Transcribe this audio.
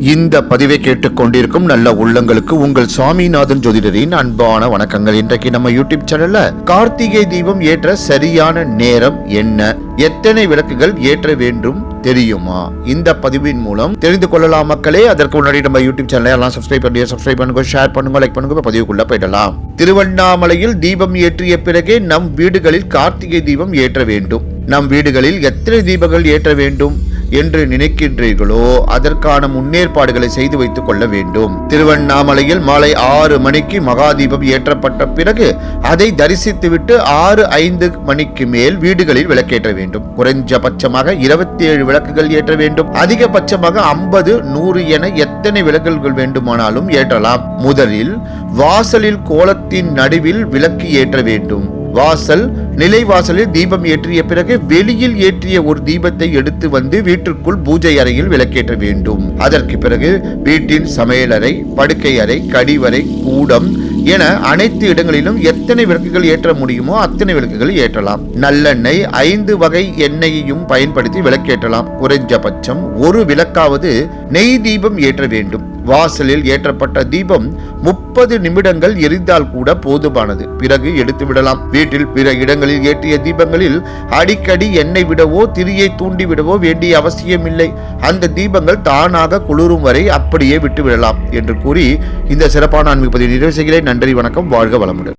இந்த பதிவை கேட்டுக்கொண்டிருக்கும் நல்ல உள்ளங்களுக்கு உங்கள் சுவாமிநாதன் ஜோதிடரின் அன்பான வணக்கங்கள். இன்றைக்கு நம்ம யூடியூப் சேனல்ல கார்த்திகை தீபம் ஏற்ற சரியான நேரம் என்ன? எத்தனை விளக்குகள் ஏற்ற வேண்டும்? தெரியுமா? இந்த பதிவின் மூலம் தெரிந்து கொள்ளலாம் மக்களே. அதற்கு முன்னாடி நம்ம யூடியூப் சேனலை எல்லாம் சப்ஸ்கிரைப் பண்ணி சப்ஸ்கிரைப் பண்ணுங்க ஷேர் பண்ணுங்க லைக் பண்ணுங்க பதிவுக்குள்ள போயிடலாம். திருவண்ணாமலையில் தீபம் ஏற்றிய பிறகே நம் வீடுகளில் கார்த்திகை தீபம் ஏற்ற வேண்டும். நம் வீடுகளில் எத்தனை தீபங்கள் ஏற்ற வேண்டும்? என்று நினைக்கின்றீர்களோ அதற்கான முன்னேற்பாடுகளை செய்து வைத்துக் கொள்ள வேண்டும். திருவண்ணாமலையில் மாலை ஆறு மணிக்கு மகாதீபம் ஏற்றப்பட்ட பிறகு அதை தரிசித்துவிட்டு ஆறு ஐந்து மணிக்கு மேல் வீடுகளில் விளக்கேற்ற வேண்டும். குறைஞ்சபட்சமாக இருபத்தி ஏழு விளக்குகள் ஏற்ற வேண்டும். அதிகபட்சமாக ஐம்பது நூறு என எத்தனை விளக்குகள் வேண்டுமானாலும் ஏற்றலாம். முதலில் வாசலில் கோலத்தின் நடுவில் விளக்கு ஏற்ற வேண்டும். வாசல் நிலைவாசலில் தீபம் ஏற்றிய பிறகு வெளியில் ஏற்றிய ஒரு தீபத்தை எடுத்து வந்து வீட்டிற்குள் பூஜை அறையில் விளக்கேற்ற வேண்டும். அதற்கு பிறகு வீட்டின் சமையலறை படுக்கை அறை கடிவறை கூடம் என அனைத்து இடங்களிலும் எத்தனை விளக்குகள் ஏற்ற முடியுமோ அத்தனை விளக்குகள் ஏற்றலாம். நல்லெண்ணெய் ஐந்து வகை எண்ணெயையும் பயன்படுத்தி விளக்கேற்றலாம். குறைஞ்சபட்சம் ஒரு விளக்காவது நெய் தீபம் ஏற்ற வேண்டும். வாசலில் ஏற்றப்பட்ட தீபம் முப்பது நிமிடங்கள் எரிந்தால் கூட போதுமானது. பிறகு எடுத்து விடலாம். வீட்டில் பிற இடங்களில் ஏற்றிய தீபங்களில் அடிக்கடி எண்ணெய் விடவோ திரியை தூண்டி விடவோ வேண்டிய அவசியமில்லை. அந்த தீபங்கள் தானாக குளிரும் வரை அப்படியே விட்டுவிடலாம் என்று கூறி இந்த சிறப்பான ஆன்மீக பதிவு நிறைவு செய்கிறேன். நன்றி வணக்கம். வாழ்க வளமுடன்.